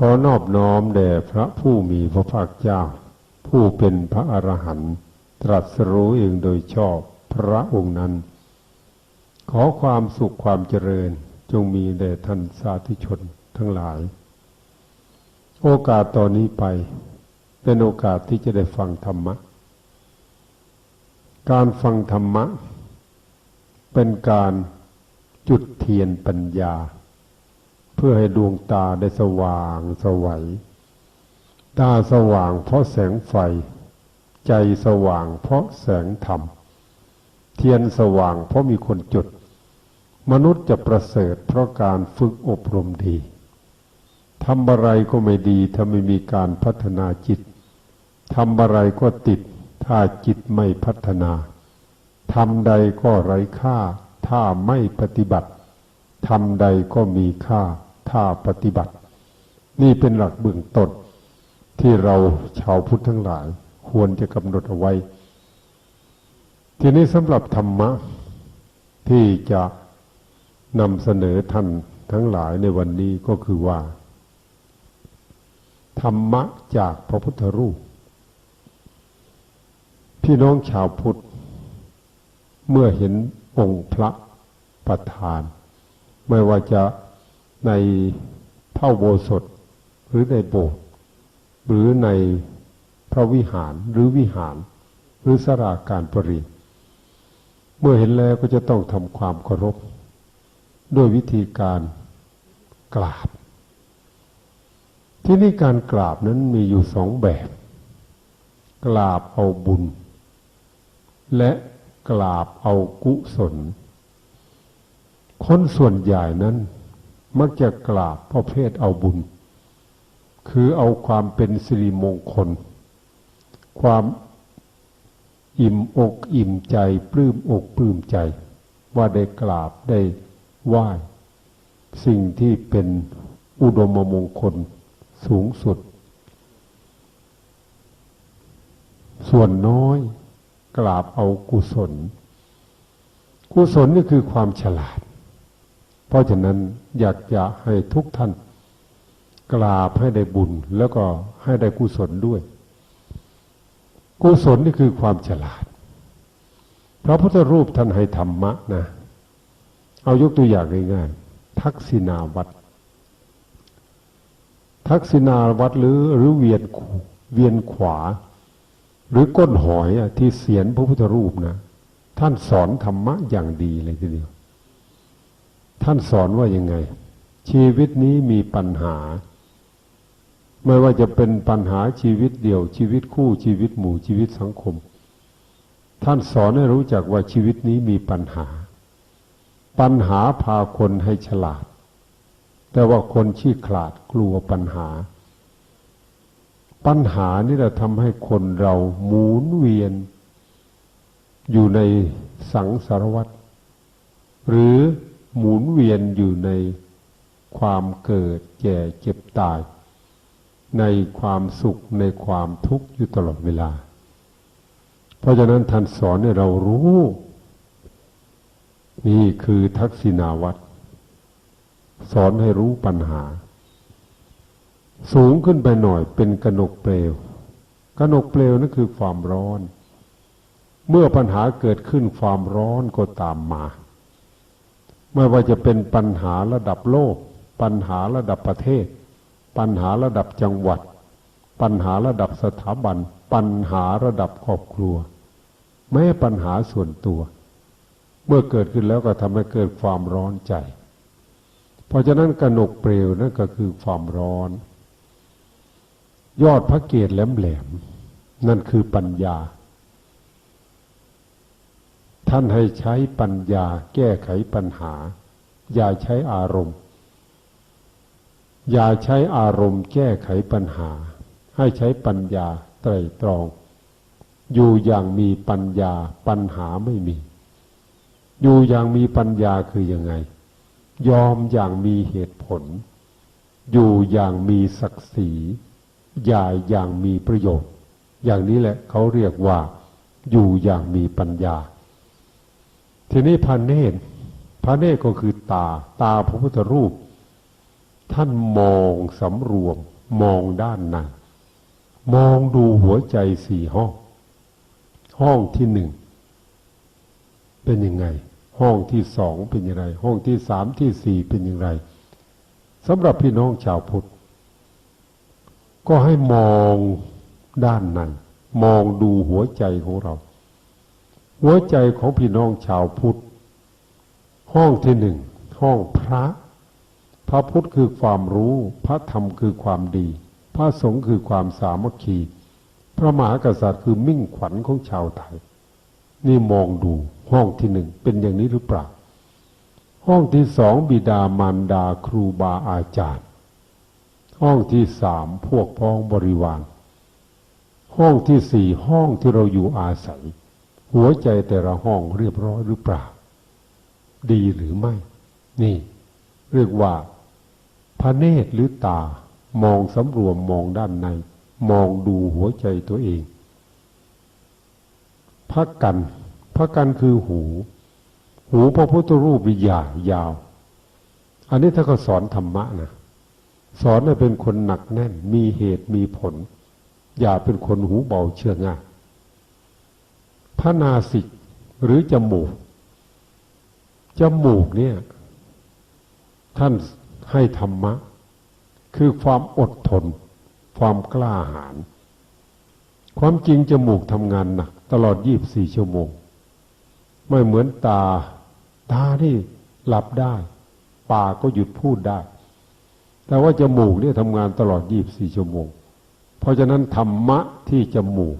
ขอนอบน้อมแด่พระผู้มีพระภาคเจ้า ผู้เป็นพระอรหันต์ตรัสรู้เองโดยชอบพระองค์นั้น ขอความสุขความเจริญจงมีแด่ท่านสาธุชนทั้งหลาย โอกาสตอนนี้ไป เป็นโอกาสที่จะได้ฟังธรรมะ การฟังธรรมะ เป็นการจุดเทียนปัญญา เพื่อให้ดวงตาได้สว่างสวัยตาสว่างเพราะแสงไฟ ใจสว่างเพราะแสงธรรม เทียนสว่างเพราะมีคนจุด มนุษย์จะประเสริฐเพราะการฝึกอบรมดีทำอะไรก็ไม่ดีถ้าไม่มีการพัฒนาจิตทำอะไรก็ติด ถ้าจิตไม่พัฒนาทำใดก็ไร้ค่า ถ้าไม่ปฏิบัติทำใดก็มีค่า ถ้าปฏิบัติ นี่เป็นหลักเบื้องต้นที่เราชาวพุทธทั้งหลาย ควรจะกำหนดเอาไว้ ทีนี้สำหรับธรรมะที่จะนำเสนอท่านทั้งหลายในวันนี้ก็คือว่า ธรรมะจากพระพุทธรูป พี่น้องชาวพุทธ เมื่อเห็นองค์พระประธาน ไม่ว่าจะ ในพระโบสถหรือในโบสถ์หรือในพระวิหารหรือวิหาร หรือสราการประเรียนเมื่อเห็นแล้วก็จะต้องทำความเคารพ ด้วยวิธีการกราบ ที่นี่การกราบนั้นมีอยู่สองแบบ กราบเอาบุญ และกราบเอากุศล คนส่วนใหญ่นั้น มักจะกราบประเภทเอาบุญ คือเอาความเป็นสิริมงคล ความอิ่มอกอิ่มใจ ปลื้มอกปลื้มใจ ว่าได้กราบได้ไหว้สิ่งที่เป็นอุดมมงคลสูงสุด ส่วนน้อยกราบเอากุศล กุศลนี่คือความฉลาด เพราะฉะนั้นอยากจะให้ทุกท่าน กราบให้ได้บุญ แล้วก็ให้ได้กุศลด้วย กุศลนี่คือความฉลาดพระพุทธรูปท่านให้ธรรมะนะ เอายกตัวอย่างง่ายๆทักษิณาวัดทักษิณาวัดหรือหรือเวียนเวียนขวา หรือก้นหอยที่เสียนพระพุทธรูปนะ ท่านสอนธรรมะอย่างดีเลยทีเดียว ท่านสอนว่ายังไง ชีวิตนี้มีปัญหา ไม่ว่าจะเป็นปัญหาชีวิตเดี่ยว ชีวิตคู่ชีวิตหมู่ชีวิตสังคม ท่านสอนให้รู้จักว่าชีวิตนี้มีปัญหา ปัญหาพาคนให้ฉลาด แต่ว่าคนชี้ขลาดกลัวปัญหา ปัญหานี่แหละทำให้คนเราหมุนเวียน อยู่ในสังสารวัฏหรือ หมุนเวียนอยู่ในความเกิดแก่เจ็บตาย ในความสุขในความทุกข์อยู่ตลอดเวลา เพราะฉะนั้นท่านสอนให้เรารู้ นี่คือทักษิณาวัตรสอนให้รู้ปัญหา สูงขึ้นไปหน่อยเป็นกนกเปลว กนกเปลวนั่นคือความร้อน เมื่อปัญหาเกิดขึ้นความร้อนก็ตามมา ไม่ว่าจะเป็นปัญหาระดับโลก ปัญหาระดับประเทศ ปัญหาระดับจังหวัด ปัญหาระดับสถาบัน ปัญหาระดับครอบครัว แม้ปัญหาส่วนตัว เมื่อเกิดขึ้นแล้วก็ทำให้เกิดความร้อนใจ เพราะฉะนั้นกระหนกเปลวนั่นก็คือความร้อน ยอดพระเกศแหลมๆนั่นคือปัญญา ท่านให้ใช้ปัญญาแก้ไขปัญหา อย่าใช้อารมณ์ อย่าใช้อารมณ์แก้ไขปัญหา ให้ใช้ปัญญาไตรตรอง อยู่อย่างมีปัญญาปัญหาไม่มี อยู่อย่างมีปัญญาคือยังไง ยอมอย่างมีเหตุผล อยู่อย่างมีศักดิ์ศรีอย่าอย่างมีประโยชน์ อย่างนี้แหละเขาเรียกว่า อยู่อย่างมีปัญญา ทีนี้พระเนตรพระเนตรก็คือตา ตาพระพุทธรูป ท่านมองสำรวม มองด้านในมองดูหัวใจสี่ห้อง ห้องที่หนึ่งเป็นยังไง ห้องที่สองเป็นยังไง ห้องที่สามที่สี่เป็นย่างไรสำหรับพี่น้องชาวพุทธ ก็ให้มองด้านในมองดูหัวใจของเรา หัวใจของพี่น้องชาวพุทธ ห้องที่หนึ่ง ห้องพระ พระพุทธคือความรู้ พระธรรมคือความดี พระสงฆ์คือความสามัคคี พระมหากษัตริย์คือมิ่งขวัญของชาวไทย นี่มองดูห้องที่หนึ่งเป็นอย่างนี้หรือเปล่า ห้องที่สองบิดามารดาครูบาอาจารย์ ห้องที่สามพวกพ้องบริวาร ห้องที่สี่ห้องที่เราอยู่อาศัย หัวใจแต่ละห้องเรียบร้อยหรือเปล่า ดีหรือไม่ นี่ เรียกว่าพระเนตรหรือตา มองสำรวมมองด้านใน มองดูหัวใจตัวเองพระกันพระกันคือหู หูพระพุทธรูปใหญ่ยาว อันนี้ถ้าก็สอนธรรมะนะสอนให้เป็นคนหนักแน่น มีเหตุมีผล อย่าเป็นคนหูเบาเชื่อง่าย พระนาสิกหรือจมูก จมูกเนี่ย ท่านให้ธรรมะ คือความอดทน ความกล้าหาญความจริงจมูกทำงานหนักตลอด 24 ชั่วโมง ไม่เหมือนตา ตาที่หลับได้ ปากก็หยุดพูดได้ แต่ว่าจมูกเนี่ยทำงานตลอด 24 ชั่วโมง เพราะฉะนั้นธรรมะที่จมูก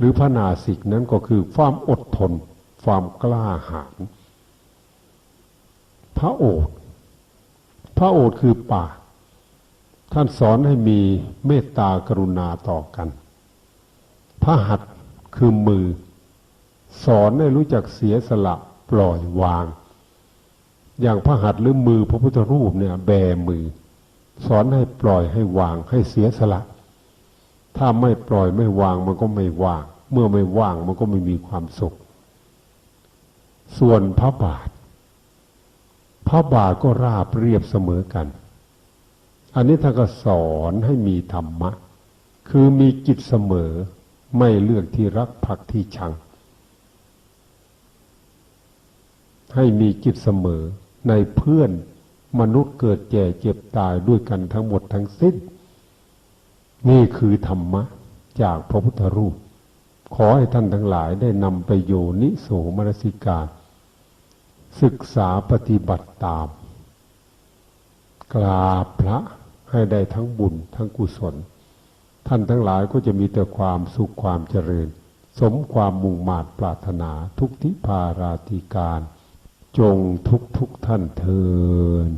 หรือพระนาสิกนั้นก็คือความอดทน ความกล้าหาญพระโอษฐ์พระโอษฐ์คือป่า ท่านสอนให้มีเมตตากรุณาต่อกัน พระหัตถ์คือมือ สอนให้รู้จักเสียสละปล่อยวาง อย่างพระหัตถ์หรือมือพระพุทธรูปเนี่ยแบมือ สอนให้ปล่อยให้วางให้เสียสละ ถ้าไม่ปล่อยไม่วางมันก็ไม่ว่าง เมื่อไม่ว่างมันก็ไม่มีความสุข ส่วนพระบาท พระบาทก็ราบเรียบเสมอกัน อันนี้ท่านก็สอนให้มีธรรมะ คือมีจิตเสมอ ไม่เลือกที่รักผักที่ชัง ให้มีจิตเสมอในเพื่อนมนุษย์เกิดแก่เจ็บตายด้วยกันทั้งหมดทั้งสิ้น นี่คือธรรมะจากพระพุทธรูป ขอให้ท่านทั้งหลายได้นำไปโยนิโสมนสิการ ศึกษาปฏิบัติตาม กราบพระให้ได้ทั้งบุญทั้งกุศล ท่านทั้งหลายก็จะมีแต่ความสุขความเจริญ สมความมุ่งมา่ปรารถนาทุกทิพาราติการ จงทุกทุกท่านเทิน